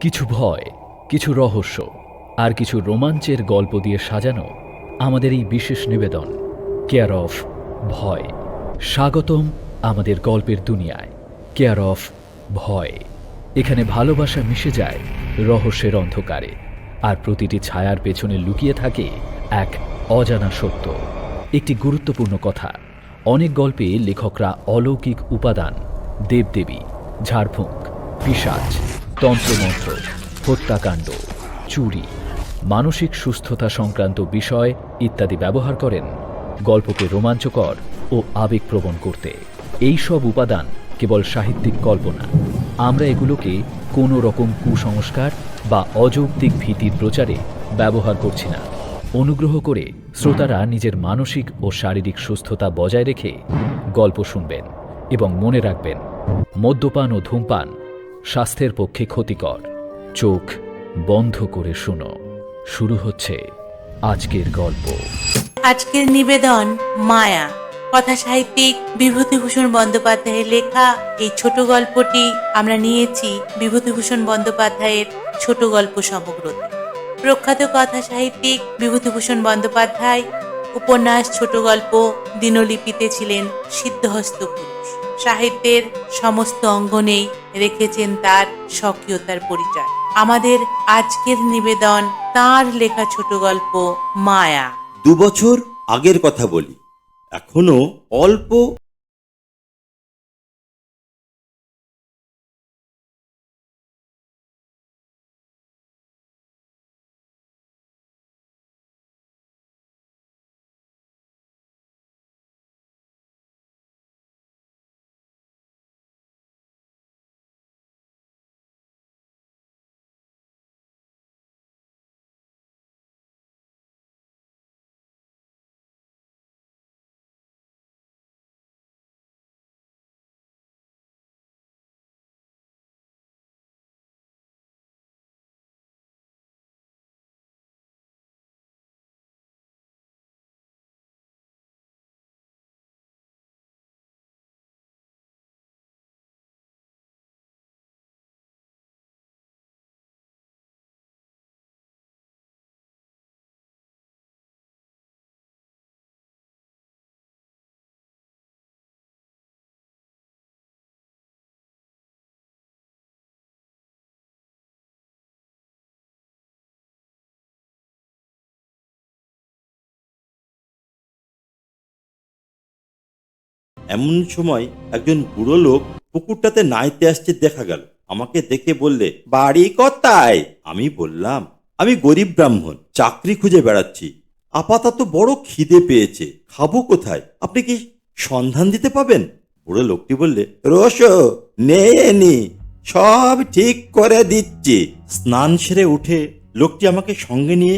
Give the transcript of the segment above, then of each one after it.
কিছু ভয়, কিছু রহস্য আর কিছু রোমাঞ্চের গল্প দিয়ে সাজানো আমাদের এই বিশেষ নিবেদন কেয়ার অফ ভয়। স্বাগতম আমাদের গল্পের দুনিয়ায় কেয়ার অফ ভয়। এখানে ভালোবাসা মিশে যায় রহস্যের অন্ধকারে আর প্রতিটি ছায়ার পেছনে লুকিয়ে থাকে এক অজানা সত্য। একটি গুরুত্বপূর্ণ কথা, অনেক গল্পে লেখকরা অলৌকিক উপাদান, দেবদেবী, ঝাড়ফুঁক পিসাচ তন্ত্রমন্ত্র, হত্যাকাণ্ড, চুরি, মানসিক সুস্থতা সংক্রান্ত বিষয় ইত্যাদি ব্যবহার করেন গল্পকে রোমাঞ্চকর ও আবেগপ্রবণ করতে। এই সব উপাদান কেবল সাহিত্যিক কল্পনা। আমরা এগুলোকে কোনো রকম কুসংস্কার বা অযৌক্তিক ভীতির প্রচারে ব্যবহার করছি না। অনুগ্রহ করে শ্রোতারা নিজের মানসিক ও শারীরিক সুস্থতা বজায় রেখে গল্প শুনবেন এবং মনে রাখবেন, মদ্যপান ও ধূমপান স্বাস্থ্যের পক্ষে ক্ষতিকর। চোখ বন্ধ করে শুনো। শুরু হচ্ছে আজকের গল্প। আজকের নিবেদন মায়া। কথা সাহিত্যিক বিভূতিভূষণ বন্দ্যোপাধ্যায়ের লেখা এই ছোট গল্পটি আমরা নিয়েছি বিভূতিভূষণ বন্দ্যোপাধ্যায়ের ছোট গল্প সমগ্রতে। প্রখ্যাত কথা সাহিত্যিক বিভূতিভূষণ বন্দ্যোপাধ্যায় উপন্যাস ছোট গল্প দিনলিপিতে ছিলেন সিদ্ধহস্ত পুরুষ। সাহিত্যের সমস্ত অঙ্গনেই রেখেছেন তার সক্রিয়তার পরিচয়। আমাদের আজকের নিবেদন তার লেখা ছোট গল্প মায়া। দু বছর আগের কথা বলি। এখনও অল্প এমন সময় একজন বুড়ো লোক পুকুরটাতে নাইতে আসছে দেখা গেল। আমাকে দেখে বললে, বাড়ি কোথায়? আমি বললাম, আমি গরিব ব্রাহ্মণ, চাকরি খুঁজে বেড়াচ্ছি। আপাতত বড় খিদে পেয়েছে, খাব কোথায়? আপনি কি সন্ধান দিতে পাবেন? বুড়ো লোকটি বললে নেয়ে নি, সব ঠিক করে দিচ্ছি। স্নান সেরে উঠে লোকটি আমাকে সঙ্গে নিয়ে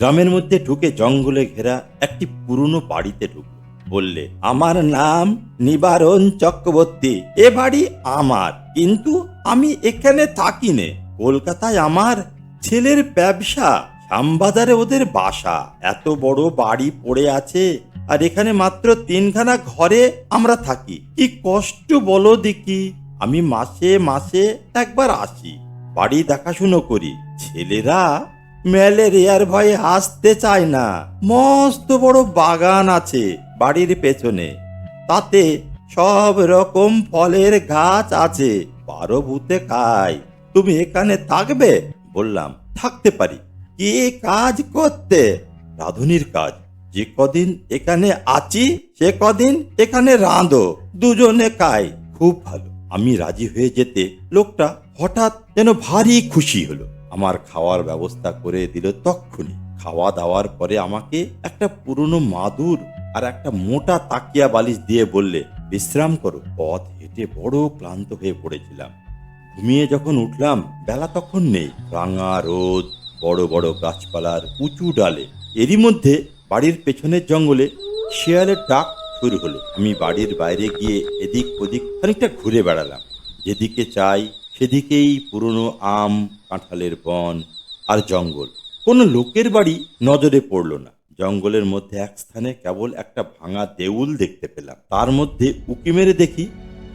গ্রামের মধ্যে ঢুকে জঙ্গলে ঘেরা একটি পুরনো বাড়িতে ঢুকলো। বললে, আমার নাম নিবারণ চক্রবর্তী, এ বাড়ি আমার, কিন্তু আমি এখানে থাকি নে কলকাতায় আমার ছেলের ব্যবসা, শ্যামবাজারে ওদের বাসা। এত বড় বাড়ি পড়ে আছে, আর এখানে মাত্র তিনখানা ঘরে আমরা থাকি। কি কষ্ট বলো দেখি। আমি মাসে মাসে একবার আসি, বাড়ি দেখাশুনো করি। ছেলেরা ম্যালেরিয়ার ভয়ে আসতে চায় না। মস্ত বড় বাগান আছে বাড়ির পেছনে। তাতে সব রকম ফলের গাছ আছে। বারো ভূতে খায় তুমি এখানে থাকবে? বললাম, থাকতে পারি। কি কাজ করতে? রাধুনির কাজ, যে কদিন এখানে আছি, সে কদিন এখানে রাঁধো। দুজনে খাই খুব ভালো। আমি রাজি হয়ে যেতে লোকটা হঠাৎ যেন ভারী খুশি হলো। আমার খাওয়ার ব্যবস্থা করে দিল তক্ষুনি। খাওয়া দাওয়ার পরে আমাকে একটা পুরনো মাদুর আর একটা মোটা তাকিয়া বালিশ দিয়ে বললে, বিশ্রাম করো, পথ হেঁটে বড় ক্লান্ত হয়ে পড়েছিলাম। ঘুমিয়ে যখন উঠলাম, বেলা তখন নেই। রাঙা রোদ, বড় বড় গাছপালার উঁচু ডালে। এরই মধ্যে বাড়ির পেছনের জঙ্গলে শেয়ালের ডাক শুরু হলো। আমি বাড়ির বাইরে গিয়ে এদিক ওদিক খানিকটা ঘুরে বেড়ালাম। যেদিকে চাই, সেদিকেই পুরনো আম, কাঁঠালের বন আর জঙ্গল। কোনো লোকের বাড়ি নজরে পড়ল না। জঙ্গলের মধ্যে এক স্থানে কেবল একটা ভাঙা দেউল দেখতে পেলাম। তার মধ্যে উকি মেরে দেখি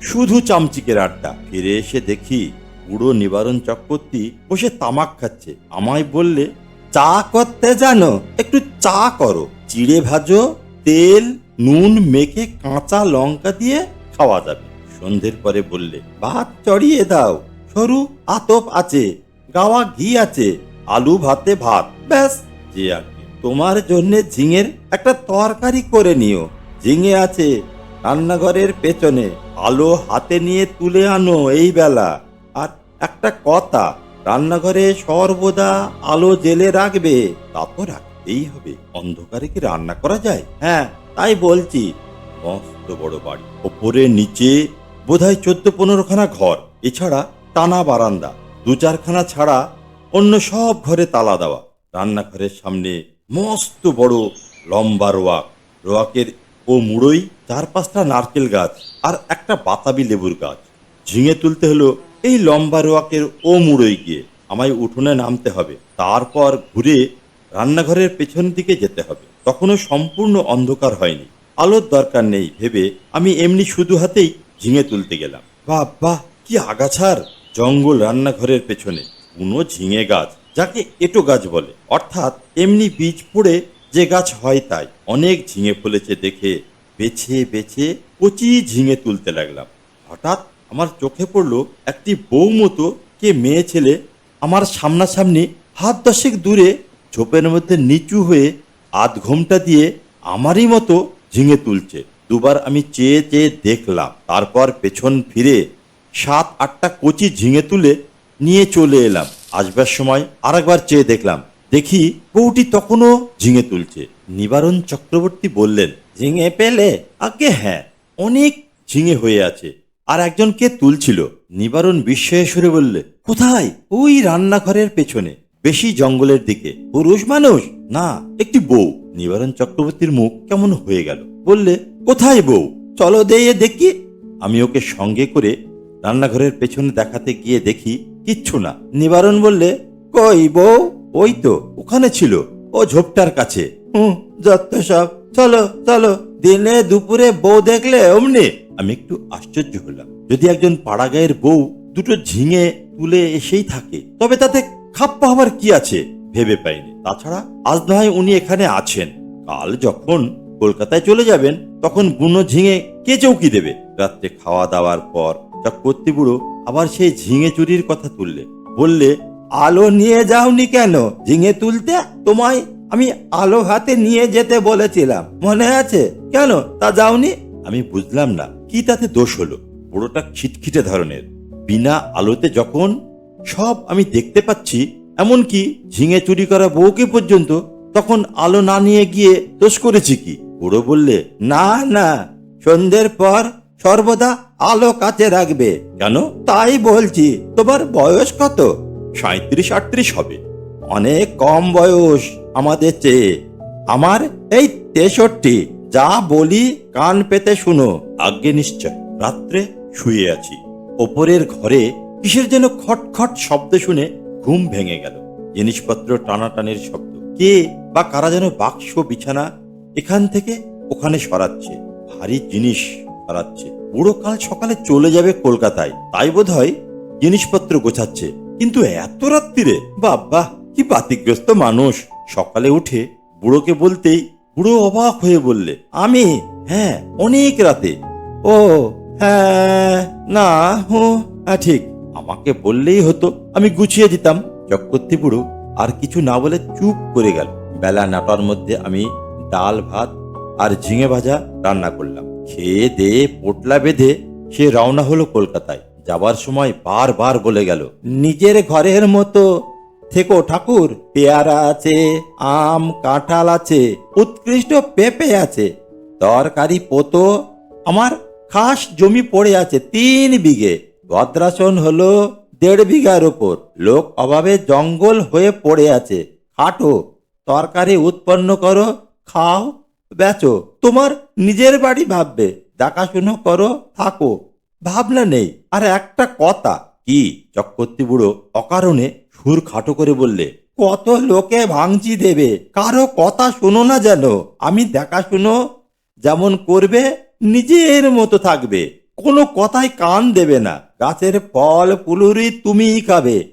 শুধু চামচিকের আড্ডা। ফিরে এসে দেখি বুড়ো নিবারণ চক্রবর্তী বসে তামাক খাচ্ছে। আমায় বললে, চা করতে জানো? একটু চা করো। চিড়ে ভাজো, তেল, নুন মেখে কাঁচা লঙ্কা দিয়ে খাওয়া যাবে। সন্ধ্যের পরে বললে, ভাত চড়িয়ে দাও। সরু আতপ আছে, গাওয়া ঘি আছে, আলু ভাতে ভাত। ব্যাস, যে আগে তোমার জন্যে ঝিঙের একটা তরকারি করে নিও। ঝিঙে আছে রান্নাঘরের পেছনে। আলো হাতে নিয়ে তুলে আনো এই বেলা। আর একটা কথা, রান্নাঘরে সর্বদা আলো জেলে রাখবে, তা তো রাখতেই হবে। অন্ধকারে কি রান্না করা যায়? হ্যাঁ তাই বলছি। মস্ত বড় বাড়ি। ওপরে নিচে বোধহয় চোদ্দ পনেরোখানা ঘর। এছাড়া টানা বারান্দা। দু চারখানা ছাড়া অন্য সব ঘরে তালা দেওয়া। রান্নাঘরের সামনে মস্ত বড় লম্বা রোয়াক। রোয়াকের ও মুড়োই চার পাঁচটা নারকেল গাছ আর একটা বাতাবি লেবুর গাছ। ঝিঙে তুলতে হলো এই লম্বা রোয়াকের ও মুড়োই গিয়ে। আমায় উঠোনে নামতে হবে। তারপর ঘুরে রান্নাঘরের পেছন দিকে যেতে হবে। তখনও সম্পূর্ণ অন্ধকার হয়নি। আলোর দরকার নেই ভেবে আমি এমনি শুধু হাতেই ঝিঙে তুলতে গেলাম। বাহ বাহ, কি আগাছার জঙ্গল রান্নাঘরের পেছনে। কোনো ঝিঙে গাছ যাকে এটো গাছ বলে। অর্থাৎ এমনি বীজ পড়ে যে গাছ হয় তাই। অনেক ঝিঙে ফলেছে দেখে বেছে বেছে কচি ঝিঙে তুলতে লাগলাম। হঠাৎ আমার চোখে পড়ল একটি বউ মতো কে মেয়ে ছেলে আমার সামনাসামনি হাত দশেক দূরে ঝোপের মধ্যে নিচু হয়ে আধ ঘোমটা দিয়ে আমারই মতো ঝিঙে তুলছে। দুবার আমি চেয়ে চেয়ে দেখলাম, তারপর পেছন ফিরে সাত আটটা কচি ঝিঙে তুলে নিয়ে চলে এলাম। আসবার সময় আরেকবার চেয়ে দেখলাম। দেখি বউটি তখনও ঝিঙে তুলছে। নিবারণ চক্রবর্তী বললেন, ঝিঙে পেলে? আগে হ্যাঁ অনেক ঝিঙে হয়ে আছে। আর একজন কে তুলছিল। নিবারণ বিস্ময়ে সুরে বললে, কোথায়? ওই রান্নাঘরের পেছনে, বেশি জঙ্গলের দিকে। পুরুষ মানুষ? না, একটি বউ। নিবারণ চক্রবর্তীর মুখ কেমন হয়ে গেল। বললে, কোথায় বউ? চলো দিয়ে দেখি। আমি ওকে সঙ্গে করে রান্নাঘরের পেছনে দেখাতে গিয়ে দেখি কিচ্ছু না। নিবারণ বললে, কই বউ? ওই তো, ওখানে ছিল। ও ঝোপটার কাছে। হুম যত সব। চলো চলো। দিনে দুপুরে বউ দেখলে অমনি। আমি একটু আশ্চর্য হলাম। যদি একজন পাড়া গায়ের বউ দুটো ঝিঙে তুলে এসেই থাকে, তবে তাতে খাপ্পা হবার কি আছে? ভেবে পাইনি। তাছাড়া আজ না হয় উনি এখানে আছেন। কাল যখন কলকাতায় চলে যাবেন, তখন বুনো ঝিঙে কে চৌকি দেবে? রাত্রে খাওয়া দাওয়ার পর, চক্রবর্তী বুড়ো আবার সেই ঝিঙে চুরির কথা তুললে। বললে, আলো নিয়ে যাওনি কেন? ঝিঙে তুলতে তোমায় আমি আলো হাতে নিয়ে যেতে বলেছিলাম। মনে আছে? কেন? তা যাওনি? আমি বুঝলাম না, কি তাতে দোষ হলো? বুড়োটা খিটখিটে ধরনের। বিনা আলোতে যখন সব আমি দেখতে পাচ্ছি, এমনকি ঝিঙে চুরি করা বউকে পর্যন্ত, তখন আলো না নিয়ে গিয়ে দোষ করেছি কি? বুড়ো বললে, না না, সন্ধ্যের পর সর্বদা আলো কাছে রাখবে। কেন? তাই বলছি, তোমার বয়স কত? সাঁত্রিশ আটত্রিশ হবে। অনেক কম বয়স আমাদের চেয়ে। আমার এই তেষট্টি, যা বলি কান পেতে শুনো। আজ্ঞে নিশ্চয়, রাত্রে শুয়ে আছি। ওপরের ঘরে কিসের যেন খটখট শব্দ শুনে ঘুম ভেঙে গেল। জিনিসপত্র টানাটানির শব্দ। কে বা কারা যেন বাক্স, বিছানা এখান থেকে ওখানে সরাচ্ছে। ভারী জিনিস সরাচ্ছে। বুড়ো কাল সকালে চলে যাবে কলকাতায়। তাই বোধ হয় জিনিসপত্র গোছাচ্ছে। কিন্তু এত রাত্রিরে বাবা কি বাতিগ্রস্ত মানুষ। সকালে উঠে বুড়োকে বলতেই বুড়ো অবাক হয়ে বললে, আমি? হ্যাঁ অনেক রাতে। ও হ্যাঁ না, হো হ্যাঁ ঠিক। আমাকে বললেই হতো, আমি গুছিয়ে দিতাম। চক্রবর্তী বুড়ো আর কিছু না বলে চুপ করে গেল। বেলা নটার মধ্যে আমি ডাল, ভাত আর ঝিঙে ভাজা রান্না করলাম। খেয়ে দিয়ে পোটলা বেঁধে, সে রওনা হলো কলকাতায়। যাবার সময় বারবার বলে গেল, নিজের ঘরের মতো থেকো ঠাকুর, পেয়ারা আছে, আম, কাঁঠাল আছে, উৎকৃষ্ট পেঁপে আছে, তরকারি পোতো, আমার খাস জমি পড়ে আছে তিন বিঘে। ভদ্রাসন হলো দেড় বিঘার ওপর। লোক অভাবে জঙ্গল হয়ে পড়ে আছে। খাটো, তরকারি উৎপন্ন করো, খাও। বেচো তোমার নিজের বাড়ি ভাববে, দেখাশুনো করো, থাকো। ভাবনা নেই। আর একটা কথা, কি? চক্রবর্তী বুড়ো অকারণে সুর খাটো করে বললে, কত লোকে ভাঙচি দেবে? কারও কথা শোনো না যেন। আমি দেখাশুনো যেমন করবে, নিজের মতো থাকবে। কোনো কথায় কান দেবে না। গাছের ফল পুলুরি তুমিই খাবে।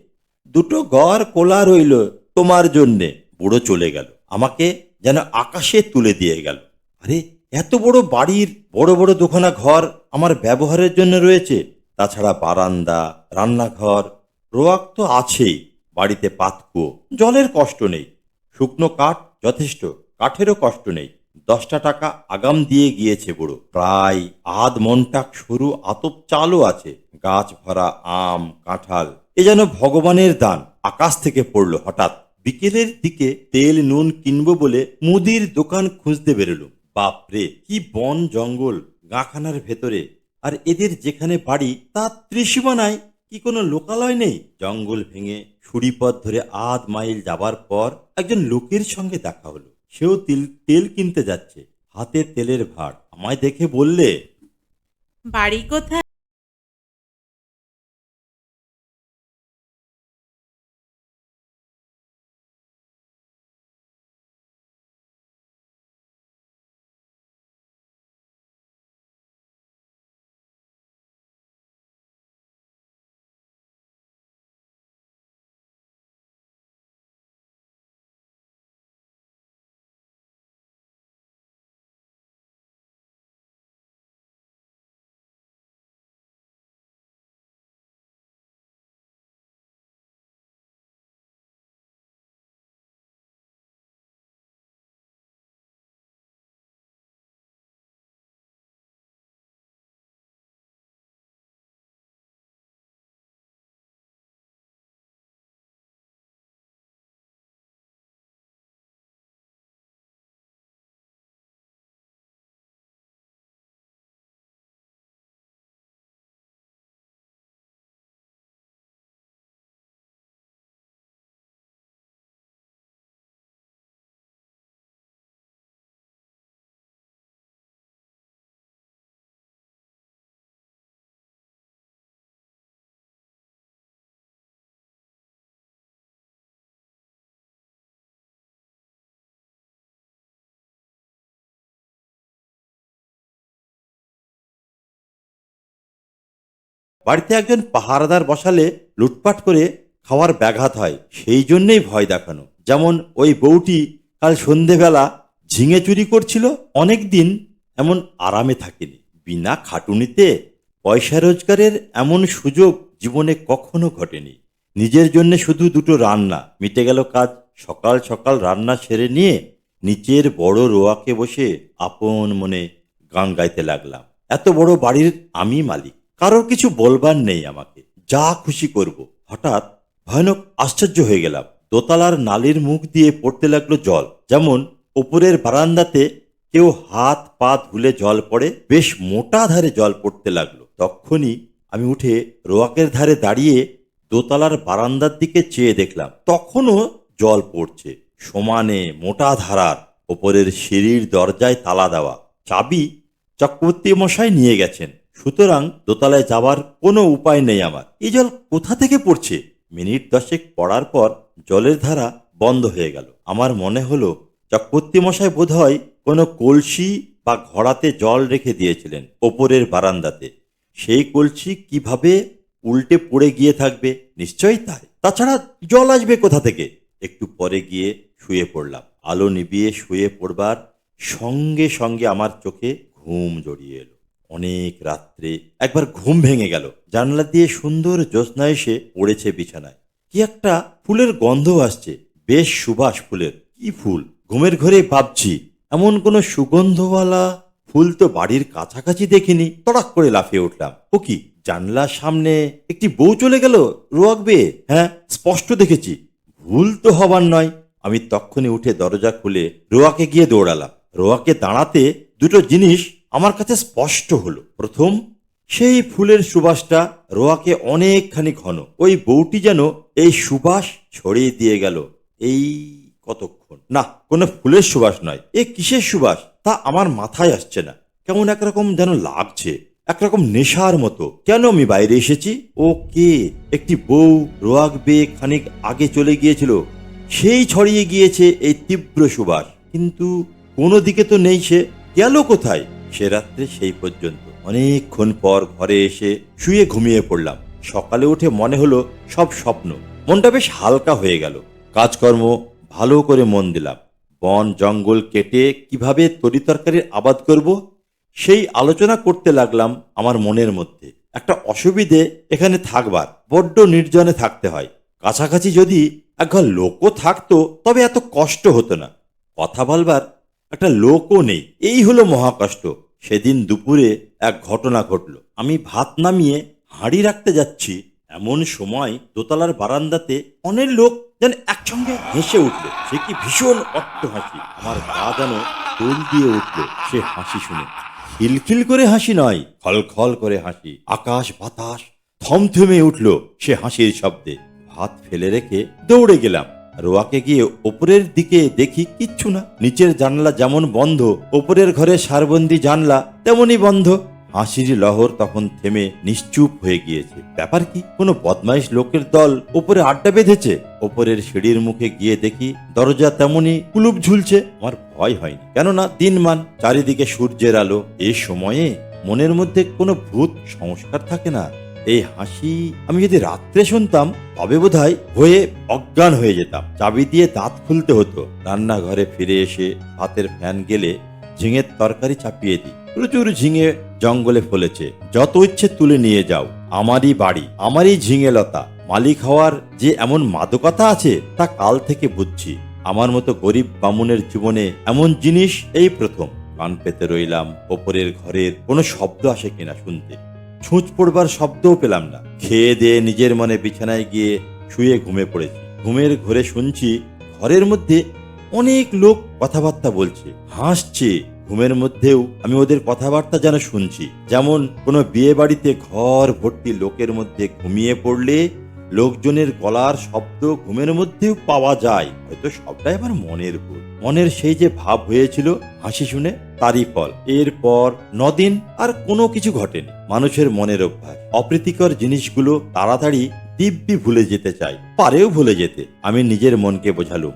দুটো ঘর কোলা রইল তোমার জন্যে। বুড়ো চলে গেল। আমাকে যেন আকাশে তুলে দিয়ে গেল। আরে, এত বড় বাড়ির বড় বড় দোকানা ঘর আমার ব্যবহারের জন্য রয়েছে। তাছাড়া বারান্দা, রান্নাঘর, রোয়াক তো আছেই, বাড়িতে পাতকুয়ো, জলের কষ্ট নেই। শুকনো কাঠ যথেষ্ট, কাঠেরও কষ্ট নেই। দশটা টাকা আগাম দিয়ে গিয়েছে বুড়ো। প্রায় আধ মনটাক সরু আতপ চালও আছে। গাছ ভরা আম, কাঁঠাল, এ যেন ভগবানের দান, আকাশ থেকে পড়ল হঠাৎ। বিকেলের দিকে তেল নুন কিনবো বলে মুদির দোকান খুঁজতে বেরোলো। বাপরে, কি বন জঙ্গল, গাখানার ভেতরে। আর এদের যেখানে বাড়ি তার ত্রিসীমানায় কি কোনো লোকালয় নেই? জঙ্গল ভেঙে সুড়িপথ ধরে আধ মাইল যাবার পর একজন লোকের সঙ্গে দেখা হলো। সেও তিল, তেল কিনতে যাচ্ছে। হাতে তেলের ভার। আমায় দেখে বললে, বাড়ি কোথায়? বাড়িতে একজন পাহারাদার বসালে লুটপাট করে খাওয়ার ব্যাঘাত হয়, সেই জন্যেই ভয় দেখানো। যেমন ওই বউটি কাল সন্ধেবেলা ঝিঙে চুরি করছিল, অনেক দিন এমন আরামে থাকেনি। বিনা খাটুনিতে পয়সা রোজগারের এমন সুযোগ জীবনে কখনো ঘটেনি। নিজের জন্য শুধু দুটো রান্না, মিটে গেল কাজ, সকাল সকাল রান্না সেরে নিয়ে নিচের বড় রোয়াকে বসে আপন মনে গান গাইতে লাগলাম। এত বড় বাড়ির আমি মালিক। কারোর কিছু বলবার নেই আমাকে। যা খুশি করব। হঠাৎ ভয়ানক আশ্চর্য হয়ে গেলাম। দোতলার নালির মুখ দিয়ে পড়তে লাগল জল। যেমন উপরের বারান্দাতে কেউ হাত পা ধুলে জল পড়ে, বেশ মোটা ধারে জল পড়তে লাগল। তখনই আমি উঠে রোয়াকের ধারে দাঁড়িয়ে দোতলার বারান্দার দিকে চেয়ে দেখলাম, তখনও জল পড়ছে। সমানে মোটা ধারার ওপরের সিঁড়ির দরজায় তালা দেওয়া। চাবি চক্রবর্তী মশাই নিয়ে গেছেন। সুতরাং দোতলায় যাবার কোনো উপায় নেই আমার। এই জল কোথা থেকে পড়ছে? মিনিট দশেক পড়ার পর জলের ধারা বন্ধ হয়ে গেল। আমার মনে হলো, চক্রবর্তী মশাই বোধহয় কোনো কলসি বা ঘড়াতে জল রেখে দিয়েছিলেন ওপরের বারান্দাতে। সেই কলসি কীভাবে উল্টে পড়ে গিয়ে থাকবে? নিশ্চয়ই তাই। তাছাড়া জল আসবে কোথা থেকে? একটু পরে গিয়ে শুয়ে পড়লাম। আলো নিবিয়ে শুয়ে পড়বার সঙ্গে সঙ্গে আমার চোখে ঘুম জড়িয়ে এলো। অনেক রাত্রে একবার ঘুম ভেঙে গেল। জানলা দিয়ে সুন্দর জ্যোৎস্না এসে পড়েছে বিছানায়। কি একটা ফুলের গন্ধ আসছে। বেশ সুবাস ফুলের। কি ফুল? ঘুমের ঘরে ভাবছি, এমন কোনো সুগন্ধওয়ালা ফুল তো বাড়ির কাছাকাছি দেখিনি। তড়াক করে লাফিয়ে উঠলাম। ও কি, জানলার সামনে একটি বউ চলে গেল? রোয়াকবে হ্যাঁ স্পষ্ট দেখেছি। ভুল তো হবার নয়। আমি তক্ষণি উঠে দরজা খুলে রোয়াকে গিয়ে দৌড়ালাম। রোয়াকে দাঁড়াতে দুটো জিনিস আমার কাছে স্পষ্ট হলো। প্রথম, সেই ফুলের সুবাসটা রোয়াকে অনেকখানি ঘন। ওই বউটি যেন এই সুবাস ছড়িয়ে দিয়ে গেল। এই কতক্ষণ? না, কোনো ফুলের সুবাস নয়। এ কিসের সুবাস? তা আমার মাথায় আসছে না। কেমন একরকম যেন লাগছে। একরকম নেশার মতো। কেন আমি বাইরে এসেছি? ও কে? একটি বউ রোয়াক বেয়ে খানিক আগে চলে গিয়েছিল। সেই ছড়িয়ে গিয়েছে এই তীব্র সুবাস। কিন্তু কোনো দিকে তো নেই সে। গেল কোথায়? সে রাত্রে সেই পর্যন্ত। অনেকক্ষণ পর ঘরে এসে শুয়ে ঘুমিয়ে পড়লাম। সকালে উঠে মনে হলো সব স্বপ্ন। মনটা বেশ হালকা হয়ে গেল। কাজকর্ম ভালো করে মন দিলাম। বন, জঙ্গল কেটে কীভাবে তরিতরকারির আবাদ করব, সেই আলোচনা করতে লাগলাম আমার মনের মধ্যে। একটা অসুবিধে এখানে থাকবার, বড্ড নির্জনে থাকতে হয়। কাছাকাছি যদি একঘর লোকও থাকতো, তবে এত কষ্ট হতো না। কথা বলবার একটা লোকও নেই। এই হলো মহাকষ্ট। সেদিন দুপুরে এক ঘটনা ঘটল। আমি ভাত নামিয়ে হাঁড়ি রাখতে যাচ্ছি। এমন সময় দোতলার বারান্দাতে অনেক লোক যেন একসঙ্গে হেসে উঠল। সে কি ভীষণ অট্ট হাসি আমার গা যেন দোল দিয়ে উঠল। সে হাসি শুনে, খিলখিল করে হাসি নয়, খলখল করে হাসি। আকাশ বাতাস থমথমে উঠল সে হাসির শব্দে। ভাত ফেলে রেখে দৌড়ে গেলাম। রোয়াকে গিয়ে ওপরের দিকে দেখি কিচ্ছু না। নিচের জানলা যেমন বন্ধ, ওপরের ঘরে সারবন্দি জানলা তেমনই বন্ধ। হাসির লহর তখন থেমে নিশ্চুপ হয়ে গিয়েছে। ব্যাপার কি? কোনো বদমাইশ লোকের দল ওপরে আড্ডা বেঁধেছে? ওপরের সিঁড়ির মুখে গিয়ে দেখি দরজা তেমনই কুলুপ ঝুলছে। আমার ভয় হয়নি। কেননা দিনমান চারিদিকে সূর্যের আলো। এ সময়ে মনের মধ্যে কোনো ভূত সংস্কার থাকে না। এই হাসি আমি যদি রাত্রে শুনতাম, তবে বোধহয় হয়ে অজ্ঞান হয়ে যেতাম। চাবি দিয়ে দাঁত খুলতে হতো। রান্নাঘরে ফিরে এসে ভাতের ফ্যান গেলে ঝিঙের তরকারি চাপিয়ে দিই। প্রচুর ঝিঙে জঙ্গলে ফলেছে। যত ইচ্ছে তুলে নিয়ে যাও। আমারই বাড়ি, আমারই ঝিঙে লতা মালিক হওয়ার যে এমন মাদকতা আছে, তা কাল থেকে বুঝছি। আমার মতো গরিব বামুনের জীবনে এমন জিনিস এই প্রথম। কান পেতে রইলাম, ওপরের ঘরের কোনো শব্দ আসে কিনা শুনতে। ছুঁচ পড়বার শব্দও পেলাম না। খেয়ে দিয়ে নিজের মনে বিছানায় গিয়ে শুয়ে ঘুমে পড়েছি। ঘুমের ঘরে শুনছি ঘরের মধ্যে অনেক লোক কথাবার্তা বলছে, হাসছে। ঘুমের মধ্যেও আমি ওদের কথাবার্তা যেন শুনছি। যেমন কোনো বিয়ে বাড়িতে ঘর ভর্তি লোকের মধ্যে ঘুমিয়ে পড়লে লোকজনের গলার শব্দ ঘুমের মধ্যেও পাওয়া যায়। হয়তো সবটাই আমার মনের ভুল। মনের সেই যে ভাব হয়েছিল, হাসি শুনে তারই ফল। এরপর নদিন আর কোনো কিছু ঘটেনি। মানুষের মনের অভ্যাস। অপ্রীতিকর জিনিসগুলো তাড়াতাড়ি দিব্যি ভুলে যেতে চাই পারেও ভুলে যেতে। আমি নিজের মনকে বোঝালুম।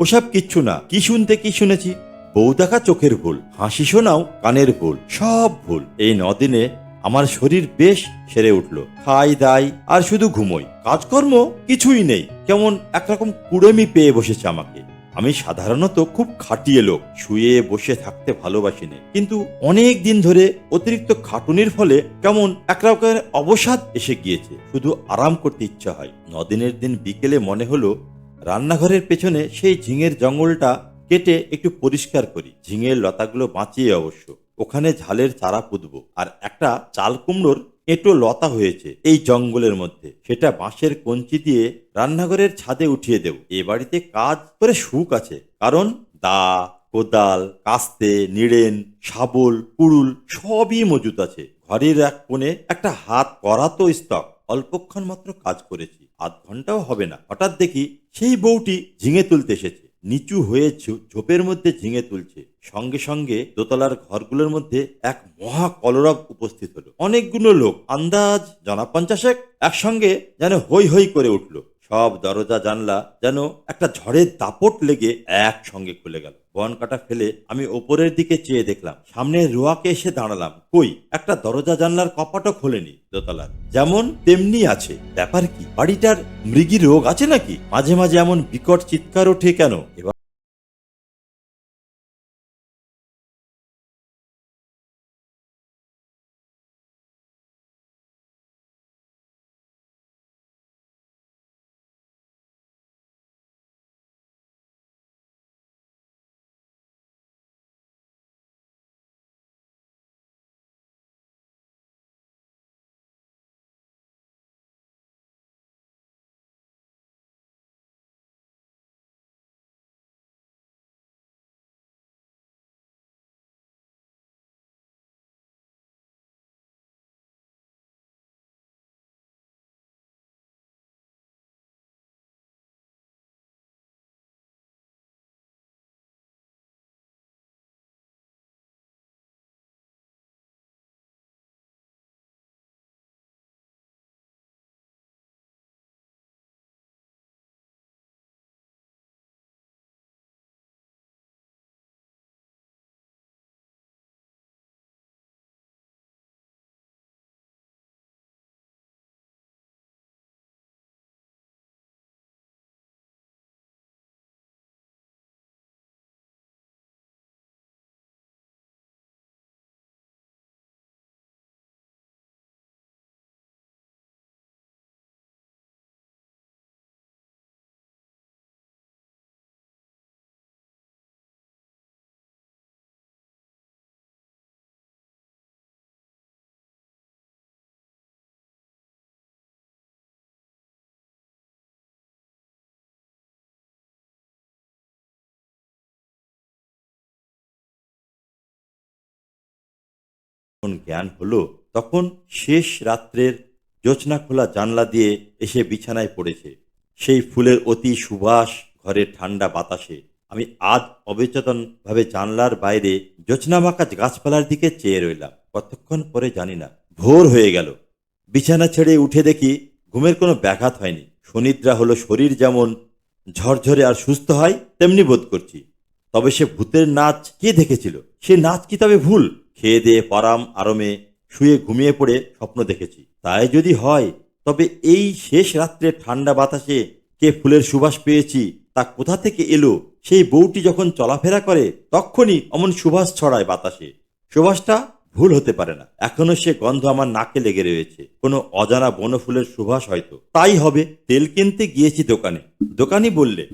ওসব কিচ্ছু না। কি শুনতে কি শুনেছি? বউ দেখা চোখের ভুল। হাসি শোনাও কানের ভুল। সব ভুল। এই নদিনে আমার শরীর বেশ সেরে উঠল। খাই, দাই, আর শুধু ঘুমোই। কাজকর্ম কিছুই নেই। কেমন একরকম কুড়েমি পেয়ে বসেছে আমাকে। আমি সাধারণত খুব খাটিয়ে লোক, শুয়ে বসে থাকতে ভালোবাসি না কিন্তু অনেক দিন ধরে অতিরিক্ত খাটুনির ফলে কেমন একরকমের অবসাদ এসে গিয়েছে। শুধু আরাম করতে ইচ্ছা হয়। নদিনের দিন বিকেলে মনে হলো, রান্নাঘরের পেছনে সেই ঝিঙের জঙ্গলটা কেটে একটু পরিষ্কার করি। ঝিঙের লতাগুলো বাঁচিয়ে অবশ্য। ওখানে ঝালের চারা পুঁতবো। আর একটা চাল কুমড়োর এঁটো লতা হয়েছে এই জঙ্গলের মধ্যে। সেটা বাঁশের কঞ্চি দিয়ে রান্নাঘরের ছাদে উঠিয়ে দেব। এ বাড়িতে কাজ করে সুখ আছে। কারণ দা, কোদাল, কাস্তে, নিড়েন, শাবল, কুড়ুল সবই মজুত আছে। ঘরের এক কোণে একটা হাত করা তো স্তক অল্পক্ষণ মাত্র কাজ করেছি। আধ ঘন্টাও হবে না। হঠাৎ দেখি সেই বউটি ঝিঙে তুলতে এসেছে। নিচু হয়ে ঝোপের মধ্যে ঝিঙে তুলছে। সঙ্গে সঙ্গে দোতলার ঘরগুলোর মধ্যে এক মহা কলরব উপস্থিত হলো। অনেকগুলো লোক, আন্দাজ জনা পঞ্চাশেক, একসঙ্গে যেন হই হই করে উঠল। সব দরজা, জানলা যেন একটা ঝড়ের দাপট লেগে একসঙ্গে খুলে গেল। বন কাটা ফেলে আমি ওপরের দিকে চেয়ে দেখলাম, সামনে রোয়াকে এসে দাঁড়ালাম। কই, একটা দরজা, জানলার কপাটও খোলেনি দোতলার। যেমন তেমনি আছে। ব্যাপার কি, বাড়িটার মৃগী রোগ আছে নাকি? মাঝে মাঝে এমন বিকট চিৎকার ওঠে কেন? এবার যখন জ্ঞান হলো, তখন শেষ রাত্রের জোছনা খোলা জানলা দিয়ে এসে বিছানায় পড়েছে। সেই ফুলের অতি সুবাস ঘরের ঠান্ডা বাতাসে। আমি আজ অবচেতন ভাবে জানলার বাইরে জোছনামাকা গাছপালার দিকে চেয়ে রইলাম। কতক্ষণ পরে জানি না। ভোর হয়ে গেল। বিছানা ছেড়ে উঠে দেখি ঘুমের কোনো ব্যাঘাত হয়নি। সুনিদ্রা হলো শরীর যেমন ঝরঝরে আর সুস্থ হয়, তেমনি বোধ করছি। তবে সে ভূতের নাচ কে দেখেছিল? সে নাচ কি তবে ভুল? খেয়ে দিয়ে পারাম আরামে শুয়ে ঘুমিয়ে পড়ে স্বপ্ন দেখেছি। তাই যদি হয় তবে এই শেষ রাত্রে ঠান্ডা বাতাসে কে ফুলের সুবাস পেয়েছি তা কোথা থেকে এলো? সেই বউটি যখন চলাফেরা করে তখনই অমন সুবাস ছড়ায় বাতাসে। সুবাসটা ভুল হতে পারে না। এখনও সে গন্ধ আমার নাকে লেগে রয়েছে। কোনো অজানা বনফুলের সুবাস হয়তো। তাই হবে তেল কিনতে গিয়েছি দোকানে। দোকানি বললে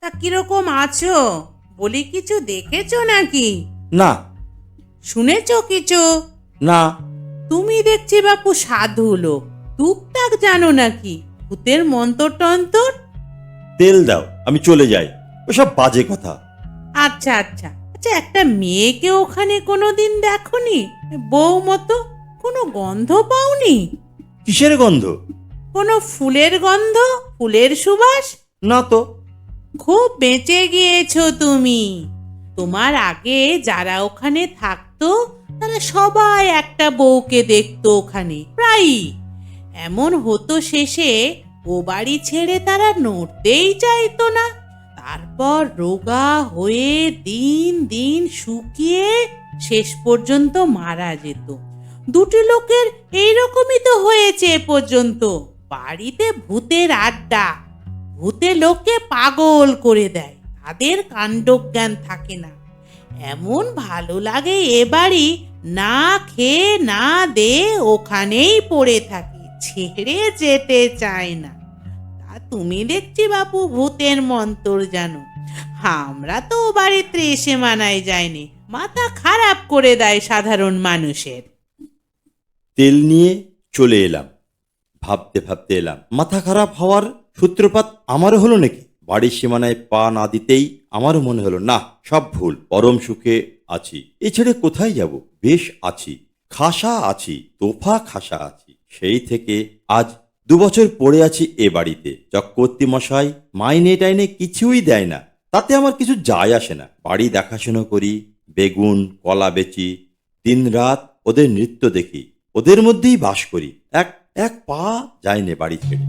তা কীরকম আছো? বলি কিছু দেখেছ নাকি? না শুনেছো কিছু? না। তুমি দেখছি বাপু সাধু লোক। টুকটাক জানো নাকি? ভূতের মন্তর টন্তর? তেল দাও আমি চলে যাই। ওসব বাজে কথা। আচ্ছা আচ্ছা। আচ্ছা একটা মেয়েকে ওখানে কোনোদিন দেখনি? বউ মতো কোনো গন্ধ পাওনি? কিসের গন্ধ? কোনো ফুলের গন্ধ? ফুলের সুবাস? না তো। খুব বেঁচে গিয়েছো তুমি। তোমার আগে যারা ওখানে থাকতো তারা সবাই একটা বউকে দেখতো ওখানে, প্রায়ই। এমন হতো শেষে ও বাড়ি ছেড়ে তারা নড়তেই চাইতো না। তারপর রোগা হয়ে দিন দিন শুকিয়ে শেষ পর্যন্ত মারা যেত। দুটি লোকের এইরকমই তো হয়েছে পর্যন্ত। বাড়িতে ভূতের আড্ডা, ভূতে লোককে পাগল করে দেয়। তাদের কাণ্ডজ্ঞান থাকে না। এমন ভালো লাগে এ বাড়ি, না খেয়ে না দে ওখানেই পড়ে থাকি, ছেড়ে যেতে চায় না। তা তুমি দেখছি বাপু, ভূতের মন্তর জানো। আমরা তো ও বাড়িতে এসে মানায় যায়নি মাথা খারাপ করে দেয় সাধারণ মানুষের। তেল নিয়ে চলে এলাম, ভাবতে ভাবতে এলাম, মাথা খারাপ হওয়ার সূত্রপাত আমারও হলো নাকি? বাড়ির সীমানায় পা না দিতেই আমারও মনে হলো না সব ভুল, পরম সুখে আছি। এ ছেড়ে কোথায় যাব? বেশ আছি, খাসা আছি, তোফা খাসা আছি। সেই থেকে আজ দু বছর পড়ে আছি এ বাড়িতে। চক্রবর্তী মশাই মাইনে টাইনে কিছুই দেয় না। তাতে আমার কিছু যায় আসে না। বাড়ি দেখাশুনো করি, বেগুন, কলা বেচি দিনরাত ওদের নৃত্য দেখি, ওদের মধ্যেই বাস করি। এক এক পা যায়নি বাড়ি ছেড়ে।